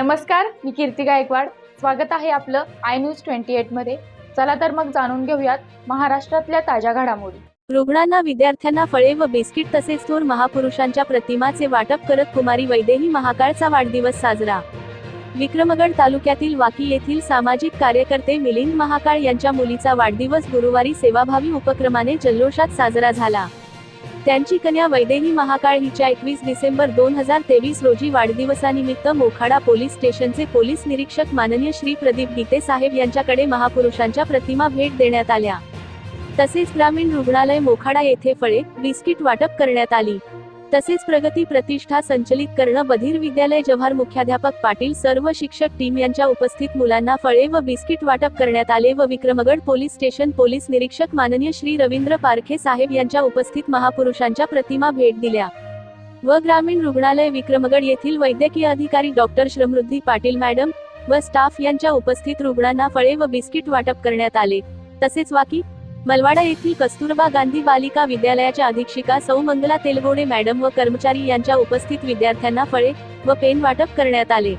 नमस्कार मी कीर्ती गायकवाड. स्वागत आहे आपलं आय न्यूज ट्वेंटी एटमध्ये चला तर मग जाणून घेऊयात महाराष्ट्रातल्या ताज्या घडामोडी. रुग्णांना विद्यार्थ्यांना फळे व बिस्किट तसेच थोर महापुरुषांच्या प्रतिमाचे वाटप करत कुमारी वैदेही महाकाळचा वाढदिवस साजरा. विक्रमगड तालुक्यातील वाकी येथील सामाजिक कार्यकर्ते मिलिंद महाकाळ यांच्या मुलीचा वाढदिवस गुरुवारी सेवाभावी उपक्रमाने जल्लोषात साजरा झाला. त्यांची कन्या वैदेही महाकाळ हिच्या एकवीस डिसेंबर दोन हजार तेवीस रोजी वाढदिवसानिमित्त मोखाडा पोलीस स्टेशनचे पोलीस निरीक्षक माननीय श्री प्रदीप गीते साहेब यांच्याकडे महापुरुषांच्या प्रतिमा भेट देण्यात आल्या. तसेच ग्रामीण रुग्णालय मोखाडा येथे फळे बिस्किट वाटप करण्यात आली. तसेच प्रगती प्रतिष्ठा संचलित करणं बधीर विद्यालय जव्हार मुख्याध्यापक पाटील सर्व शिक्षक टीम यांच्या उपस्थित मुलांना फळे व बिस्किट वाटप करण्यात आले व विक्रमगड पोलीस स्टेशन पोलीस निरीक्षक माननीय श्री रवींद्र पारखे साहेब यांच्या उपस्थित महापुरुषांच्या प्रतिमा भेट दिल्या. व ग्रामीण रुग्णालय विक्रमगड येथील वैद्यकीय अधिकारी डॉक्टर श्रमृद्धी पाटील मॅडम व स्टाफ यांच्या उपस्थित रुग्णांना फळे व बिस्किट वाटप करण्यात आले. तसेच वाकी मलवाडा येथील कस्तुरबा गांधी बालिका विद्यालयाच्या अधीक्षिका सौ मंगला तेलगोडे मॅडम व कर्मचारी यांच्या उपस्थित विद्यार्थ्यांना फळे व पेन वाटप करण्यात आले.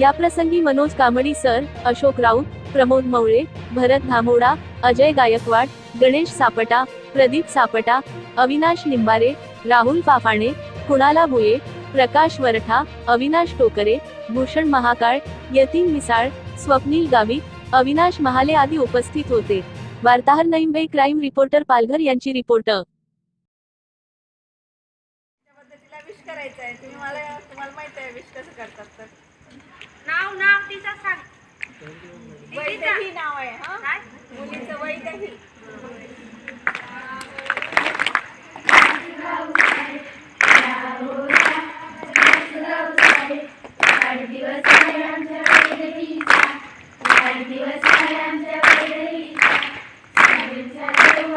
या प्रसंगी मनोज कामडी सर अशोक राऊत प्रमोद मवळे भरत धामोडा अजय गायकवाड गणेश सापटा प्रदीप सापटा अविनाश निंबारे राहुल फाफाणे कुणाला भुये प्रकाश वरठा अविनाश टोकरे भूषण महाकाळ यतीन मिसाळ स्वप्नील गावित अविनाश महाले आदी उपस्थित होते. वार्ताहर नईमबे क्राईम रिपोर्टर पालघर यांची रिपोर्ट. विश करायचं आहे तुम्ही मला तुम्हाला माहीत आहे विश कसं करतात तर. नाव नाव तिचं सांग. वैदही नाव आहे हा? मुलीचं वैदही.